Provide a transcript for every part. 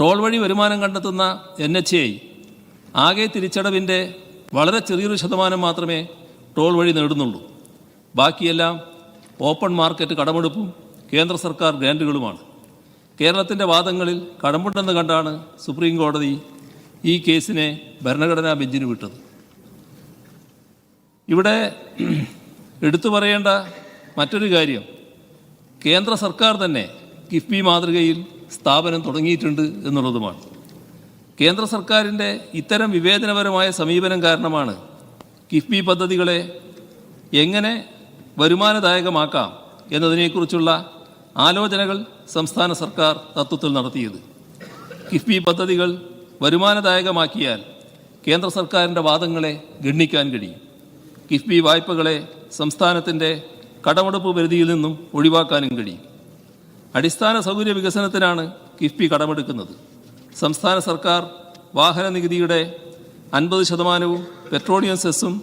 Toll വഴി വരുമാനം കണ്ടെത്തുന്ന എൻ എച്ച് ഐ ആകെ തിരിച്ചടവിന്റെ വളരെ ചെറിയൊരു ശതമാനം മാത്രമേ ടോൾ വഴി നേടുന്നുള്ളൂ. ബാക്കിയെല്ലാം ഓപ്പൺ മാർക്കറ്റ് കടമെടുപ്പും കേന്ദ്ര സർക്കാർ ഗ്രാൻഡുകളുമാണ് കേരളത്തിന്റെ വാദങ്ങളിൽ കടമ്പുണ്ടെന്ന് കണ്ടാണ് സുപ്രീം കോടതി ഈ കേസിനെ ഭരണഘടനാ ബെഞ്ചിന് വിട്ടത്. ഇവിടെ എടുത്തു പറയേണ്ട മറ്റൊരു കാര്യം കേന്ദ്ര സർക്കാർ തന്നെ കിഫ്ബി മാതൃകയിൽ സ്ഥാപനം തുടങ്ങിയിട്ടുണ്ട് എന്നുള്ളതുമാണ് കേന്ദ്ര സർക്കാരിന്റെ ഇത്തരം വിവേചനപരമായ സമീപനം കാരണമാണ് കിഫ്ബി പദ്ധതികളെ എങ്ങനെ വരുമാനദായകമാക്കാം എന്നതിനെക്കുറിച്ചുള്ള ആലോചനകൾ സംസ്ഥാന സർക്കാർ തത്വത്തിൽ നടത്തിയത്. കിഫ്ബി പദ്ധതികൾ വരുമാനദായകമാക്കിയാൽ കേന്ദ്ര സർക്കാരിന്റെ വാദങ്ങളെ ഗണ്ണിക്കാൻ കഴിയും. കിഫ്ബി വായ്പകളെ സംസ്ഥാനത്തിന്റെ കടമെടുപ്പ് പരിധിയിൽ നിന്നും ഒഴിവാക്കാനും കഴിയും. അടിസ്ഥാന സൗകര്യ വികസനത്തിനാണ് കിഫ്ബി കടമെടുക്കുന്നത്. സംസ്ഥാന സർക്കാർ വാഹന നികുതിയുടെ അൻപത് ശതമാനവും പെട്രോളിയം സെസ്സും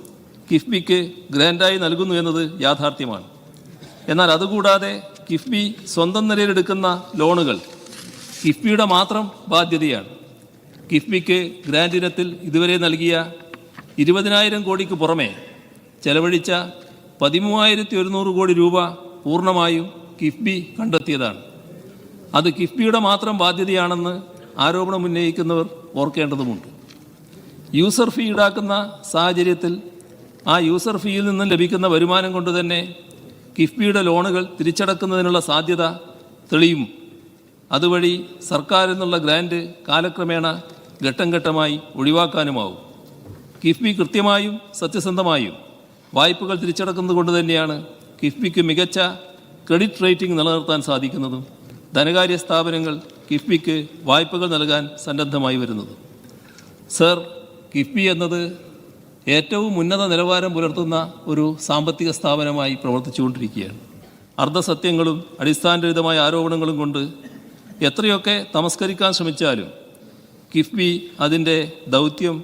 കിഫ്ബിക്ക് ഗ്രാൻഡായി നൽകുന്നു എന്നത് യാഥാർത്ഥ്യമാണ്. എന്നാൽ അതുകൂടാതെ കിഫ്ബി സ്വന്തം നിലയിലെടുക്കുന്ന ലോണുകൾ കിഫ്ബിയുടെ മാത്രം ബാധ്യതയാണ്. കിഫ്ബിക്ക് ഗ്രാൻഡ് ഇനത്തിൽ ഇതുവരെ നൽകിയ ഇരുപതിനായിരം കോടിക്ക് പുറമെ ചെലവഴിച്ച പതിമൂവായിരത്തി ഒരുന്നൂറ് കോടി രൂപ പൂർണമായും കിഫ്ബി കണ്ടെത്തിയതാണ്. അത് കിഫ്ബിയുടെ മാത്രം ബാധ്യതയാണെന്ന് ആരോപണം ഉന്നയിക്കുന്നവർ ഓർക്കേണ്ടതുമുണ്ട്. യൂസർ ഫീ ഈടാക്കുന്ന സാഹചര്യത്തിൽ ആ യൂസർ ഫീയിൽ നിന്നും ലഭിക്കുന്ന വരുമാനം കൊണ്ട് തന്നെ കിഫ്ബിയുടെ ലോണുകൾ തിരിച്ചടക്കുന്നതിനുള്ള സാധ്യത തെളിയും. അതുവഴി സർക്കാരിൽ നിന്നുള്ള ഗ്രാൻഡ് കാലക്രമേണ ഘട്ടം ഘട്ടമായി ഒഴിവാക്കാനുമാവും. കിഫ്ബി കൃത്യമായും സത്യസന്ധമായും വായ്പകൾ തിരിച്ചടക്കുന്നത് കൊണ്ട് തന്നെയാണ് കിഫ്ബിക്ക് മികച്ച ക്രെഡിറ്റ് റേറ്റിംഗ് നിലനിർത്താൻ സാധിക്കുന്നതും ധനകാര്യ സ്ഥാപനങ്ങൾ കിഫ്ബിക്ക് വായ്പകൾ നൽകാൻ സന്നദ്ധമായി വരുന്നത്. സർ കിഫ്ബി എന്നത് ഏറ്റവും ഉന്നത നിലവാരം പുലർത്തുന്ന ഒരു സാമ്പത്തിക സ്ഥാപനമായി പ്രവർത്തിച്ചുകൊണ്ടിരിക്കുകയാണ്. അർദ്ധസത്യങ്ങളും അടിസ്ഥാനരഹിതമായ ആരോപണങ്ങളും കൊണ്ട് എത്രയൊക്കെ തമസ്കരിക്കാൻ ശ്രമിച്ചാലും കിഫ്ബി അതിന്റെ ദൗത്യം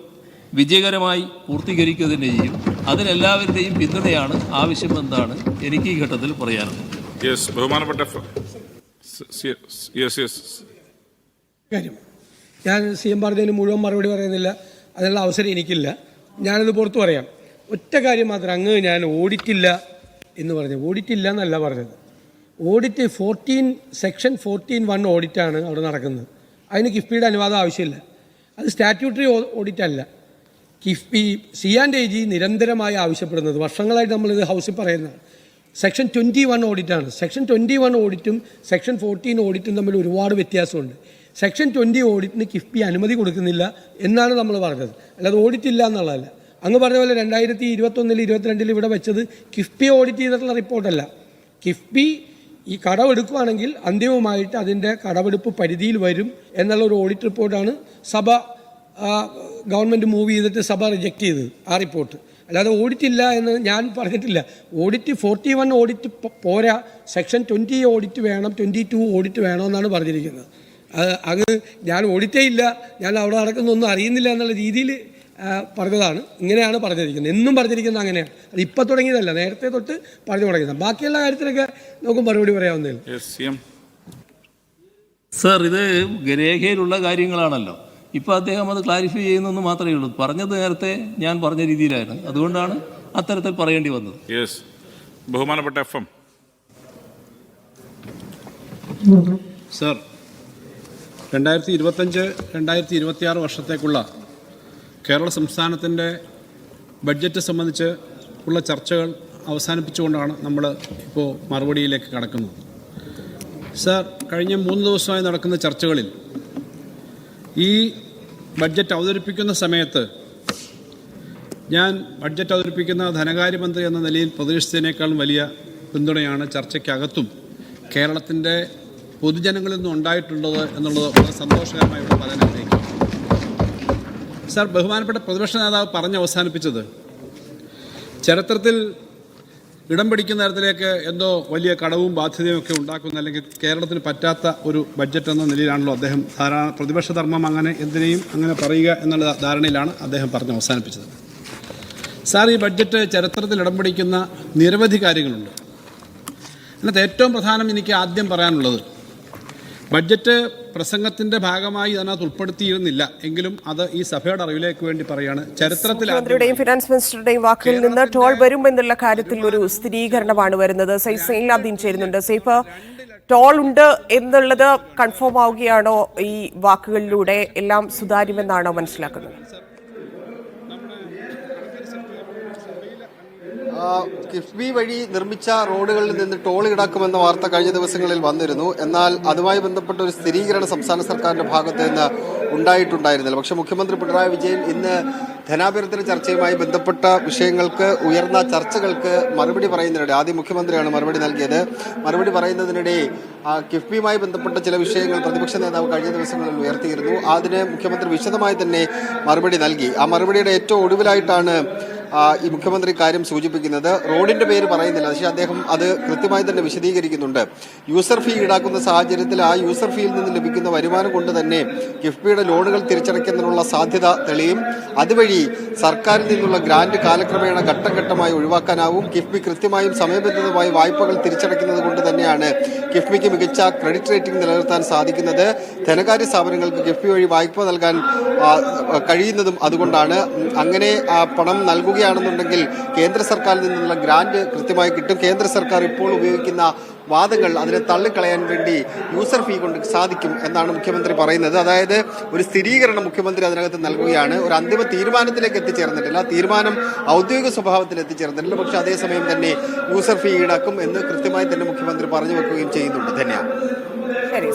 വിജയകരമായി പൂർത്തീകരിക്കുക തന്നെ ചെയ്യും. അതിനെല്ലാവരുടെയും പിന്തുണയാണ് ആവശ്യമെന്നാണ് എനിക്ക് ഈ ഘട്ടത്തിൽ പറയാനുള്ളത്. യെസ് ബഹുമാനപ്പെട്ട യെസ് യെസ് കാര്യം. ഞാൻ സി എം പറഞ്ഞതിന് മുഴുവൻ മറുപടി പറയുന്നില്ല. അതിനുള്ള അവസരം എനിക്കില്ല. ഞാനത് പുറത്തു പറയാം. ഒറ്റ കാര്യം മാത്രം അങ്ങ് ഞാൻ ഓഡിറ്റില്ല എന്ന് പറഞ്ഞു. ഓഡിറ്റില്ല എന്നല്ല പറഞ്ഞത്. Audit fourteen section fourteen one ഓഡിറ്റാണ് അവിടെ നടക്കുന്നത്. അതിന് കിഫ്ബിയുടെ അനുവാദം ആവശ്യമില്ല. അത് സ്റ്റാറ്റ്യൂട്ടറി ഓഡിറ്റ് അല്ല KIIFB C and A G നിരന്തരമായി ആവശ്യപ്പെടുന്നത്. വർഷങ്ങളായിട്ട് നമ്മളിത് ഹൗസിൽ പറയുന്നതാണ്. സെക്ഷൻ ട്വന്റി വൺ ഓഡിറ്റാണ് സെക്ഷൻ ട്വന്റി വൺ ഓഡിറ്റും സെക്ഷൻ ഫോർട്ടീൻ ഓഡിറ്റും തമ്മിൽ ഒരുപാട് വ്യത്യാസമുണ്ട്. സെക്ഷൻ ട്വന്റി ഓഡിറ്റിന് കിഫ്ബി അനുമതി കൊടുക്കുന്നില്ല എന്നാണ് നമ്മൾ പറഞ്ഞത്. അല്ലാതെ ഓഡിറ്റ് ഇല്ല എന്നുള്ളതല്ല. അങ്ങ് പറഞ്ഞ പോലെ രണ്ടായിരത്തി ഇരുപത്തൊന്നിൽ ഇരുപത്തിരണ്ടിൽ ഇവിടെ വെച്ചത് കിഫ്ബി ഓഡിറ്റ് ചെയ്തിട്ടുള്ള റിപ്പോർട്ടല്ല കിഫ്ബി ഈ കടമെടുക്കുകയാണെങ്കിൽ അന്തിമമായിട്ട് അതിന്റെ കടമെടുപ്പ് പരിധിയിൽ വരും എന്നുള്ള ഒരു ഓഡിറ്റ് റിപ്പോർട്ടാണ് സഭ ഗവൺമെന്റ് മൂവ് ചെയ്തിട്ട് സഭ റിജക്റ്റ് ചെയ്തത് ആ റിപ്പോർട്ട് അല്ലാതെ ഓഡിറ്റ് ഇല്ല എന്ന് ഞാൻ പറഞ്ഞിട്ടില്ല. ഓഡിറ്റ് ഫോർട്ടി വൺ ഓഡിറ്റ് പോരാ. സെക്ഷൻ ട്വന്റി ഓഡിറ്റ് വേണം ട്വന്റി ടു ഓഡിറ്റ് വേണമെന്നാണ് പറഞ്ഞിരിക്കുന്നത്. അത് അങ്ങ് ഞാൻ ഓഡിറ്റേ ഇല്ല. ഞാൻ അവിടെ നടക്കുന്നൊന്നും അറിയുന്നില്ല എന്നുള്ള രീതിയിൽ പറഞ്ഞതാണ്. ഇങ്ങനെയാണ് പറഞ്ഞിരിക്കുന്നത്. എന്നും പറഞ്ഞിരിക്കുന്നത് അങ്ങനെയാണ്. അത് ഇപ്പം തുടങ്ങിയതല്ല. നേരത്തെ തൊട്ട് പറഞ്ഞു തുടങ്ങിയത് ബാക്കിയുള്ള കാര്യത്തിലൊക്കെ നമുക്ക് മറുപടി പറയാവുന്നേ യെസ് സി സർ ഇത് രേഖയിലുള്ള കാര്യങ്ങളാണല്ലോ. ഇപ്പോൾ അദ്ദേഹം അത് ക്ലാരിഫൈ ചെയ്യുന്നെന്ന് മാത്രമേ ഉള്ളൂ. പറഞ്ഞത് നേരത്തെ ഞാൻ പറഞ്ഞ രീതിയിലായിരുന്നു. അതുകൊണ്ടാണ് അത്തരത്തിൽ പറയേണ്ടി വന്നത്. യെസ് ബഹുമാനപ്പെട്ട എഫ് എം. സർ രണ്ടായിരത്തി ഇരുപത്തഞ്ച് രണ്ടായിരത്തി ഇരുപത്തിയാറ് വർഷത്തേക്കുള്ള കേരള സംസ്ഥാനത്തിന്റെ ബഡ്ജറ്റ് സംബന്ധിച്ച് ഉള്ള ചർച്ചകൾ അവസാനിപ്പിച്ചുകൊണ്ടാണ് നമ്മൾ ഇപ്പോൾ മറുപടിയിലേക്ക് കടക്കുന്നത്. സർ കഴിഞ്ഞ മൂന്ന് ദിവസമായി നടക്കുന്ന ചർച്ചകളിൽ ഈ ബഡ്ജറ്റ് അവതരിപ്പിക്കുന്ന സമയത്ത് ഞാൻ ബഡ്ജറ്റ് അവതരിപ്പിക്കുന്ന ധനകാര്യമന്ത്രി എന്ന നിലയിൽ പ്രതീക്ഷിച്ചതിനേക്കാളും വലിയ പിന്തുണയാണ് ചർച്ചയ്ക്കകത്തും കേരളത്തിന്റെ പൊതുജനങ്ങളിൽ നിന്നും ഉണ്ടായിട്ടുള്ളത് എന്നുള്ളത് വളരെ സന്തോഷകരമായി ഇവിടെ പറയാൻ ആഗ്രഹിക്കും സാർ ബഹുമാനപ്പെട്ട പ്രതിപക്ഷ നേതാവ് പറഞ്ഞ് അവസാനിപ്പിച്ചത്. ചരിത്രത്തിൽ ഇടം പിടിക്കുന്ന തരത്തിലേക്ക് എന്തോ വലിയ കടവും ബാധ്യതയും ഒക്കെ ഉണ്ടാക്കുന്ന അല്ലെങ്കിൽ കേരളത്തിന് പറ്റാത്ത ഒരു ബഡ്ജറ്റ് എന്ന നിലയിലാണല്ലോ അദ്ദേഹം ധാരാളം പ്രതിപക്ഷ ധർമ്മം അങ്ങനെ എന്തിനേയും അങ്ങനെ പറയുക എന്നുള്ള ധാരണയിലാണ് അദ്ദേഹം പറഞ്ഞ് അവസാനിപ്പിച്ചത്. സാർ ഈ ബഡ്ജറ്റ് ചരിത്രത്തിൽ ഇടം പിടിക്കുന്ന നിരവധി കാര്യങ്ങളുണ്ട്. അതിനകത്ത് ഏറ്റവും പ്രധാനം എനിക്ക് ആദ്യം പറയാനുള്ളത് ബഡ്ജറ്റ് പ്രസംഗത്തിന്റെ ഭാഗമായി അതിനകത്ത് ഉൾപ്പെടുത്തിയിരുന്നില്ല. എങ്കിലും അത് ഈ സഭയുടെ അറിവിലേക്ക് വേണ്ടി പറയാണ്. ചരിത്രത്തിൽ മന്ത്രിയുടെയും ഫിനാൻസ് മിനിസ്റ്ററുടെയും വാക്കിൽ നിന്ന് ടോൾ വരും എന്നുള്ള കാര്യത്തിൽ ഒരു സ്ഥിരീകരണമാണ് വരുന്നത്. സൈലാദ്ദീൻ ചേരുന്നുണ്ട്. സൈഫ് ടോൾ ഉണ്ട് എന്നുള്ളത് കൺഫേം ആവുകയാണോ ഈ വാക്കുകളിലൂടെ? എല്ലാം സുതാര്യമെന്നാണോ മനസ്സിലാക്കുന്നത്? കിഫ്ബി വഴി നിർമ്മിച്ച റോഡുകളിൽ നിന്ന് ടോൾ ഈടാക്കുമെന്ന വാർത്ത കഴിഞ്ഞ ദിവസങ്ങളിൽ വന്നിരുന്നു. എന്നാൽ അതുമായി ബന്ധപ്പെട്ട ഒരു സ്ഥിരീകരണം സംസ്ഥാന സർക്കാരിന്റെ ഭാഗത്ത് നിന്ന് ഉണ്ടായിട്ടുണ്ടായിരുന്നില്ല. പക്ഷെ മുഖ്യമന്ത്രി പിണറായി വിജയൻ ഇന്ന് ധനാഭ്യർത്ഥന ചർച്ചയുമായി ബന്ധപ്പെട്ട വിഷയങ്ങൾക്ക് ഉയർന്ന ചർച്ചകൾക്ക് മറുപടി പറയുന്നതിനിടെ ആദ്യം മുഖ്യമന്ത്രിയാണ് മറുപടി നൽകിയത്. മറുപടി പറയുന്നതിനിടെ കിഫ്ബിയുമായി ബന്ധപ്പെട്ട ചില വിഷയങ്ങൾ പ്രതിപക്ഷ നേതാവ് കഴിഞ്ഞ ദിവസങ്ങളിൽ ഉയർത്തിയിരുന്നു. അതിന് മുഖ്യമന്ത്രി വിശദമായി തന്നെ മറുപടി നൽകി. ആ മറുപടിയുടെ ഏറ്റവും ഒടുവിലായിട്ടാണ് ഈ മുഖ്യമന്ത്രി കാര്യം സൂചിപ്പിക്കുന്നത് റോഡിന്റെ പേര് പറയുന്നില്ല. പക്ഷേ അദ്ദേഹം അത് കൃത്യമായി തന്നെ വിശദീകരിക്കുന്നുണ്ട്. യൂസർ ഫീ ഈടാക്കുന്ന സാഹചര്യത്തിൽ ആ യൂസർ ഫീയിൽ നിന്ന് ലഭിക്കുന്ന വരുമാനം കൊണ്ട് തന്നെ കിഫ്ബിയുടെ ലോണുകൾ തിരിച്ചടയ്ക്കുന്നതിനുള്ള സാധ്യത തെളിയും. അതുവഴി സർക്കാരിൽ നിന്നുള്ള ഗ്രാന്റ് കാലക്രമേണ ഘട്ടം ഘട്ടമായി ഒഴിവാക്കാനാവും. കിഫ്ബി കൃത്യമായും സമയബന്ധിതമായി വായ്പകൾ തിരിച്ചടയ്ക്കുന്നത് കൊണ്ട് തന്നെയാണ് കിഫ്ബിക്ക് മികച്ച ക്രെഡിറ്റ് റേറ്റിംഗ് നിലനിർത്താൻ സാധിക്കുന്നത്. ധനകാര്യ സ്ഥാപനങ്ങൾക്ക് കിഫ്ബി വഴി വായ്പ നൽകാൻ കഴിയുന്നതും അതുകൊണ്ടാണ്. അങ്ങനെ പണം പണം നൽകുകയാണെന്നുണ്ടെങ്കിൽ കേന്ദ്ര സർക്കാരിൽ നിന്നുള്ള ഗ്രാന്റ് കൃത്യമായി കിട്ടും. കേന്ദ്ര സർക്കാർ ഇപ്പോൾ ഉപയോഗിക്കുന്ന വാദങ്ങൾ അതിനെ തള്ളിക്കളയാൻ വേണ്ടി യൂസർ ഫീ കൊണ്ട് സാധിക്കും എന്നാണ് മുഖ്യമന്ത്രി പറയുന്നത്. അതായത് ഒരു സ്ഥിരീകരണം മുഖ്യമന്ത്രി അതിനകത്ത് നൽകുകയാണ്. ഒരു അന്തിമ തീരുമാനത്തിലേക്ക് എത്തിച്ചേർന്നിട്ടില്ല. തീരുമാനം ഔദ്യോഗിക സ്വഭാവത്തിൽ എത്തിച്ചേർന്നിട്ടില്ല. പക്ഷെ അതേസമയം തന്നെ യൂസർ ഫീ ഈടാക്കും എന്ന് കൃത്യമായി തന്നെ മുഖ്യമന്ത്രി പറഞ്ഞു വെക്കുകയും ചെയ്യുന്നുണ്ട്. ധന്യ. ശരി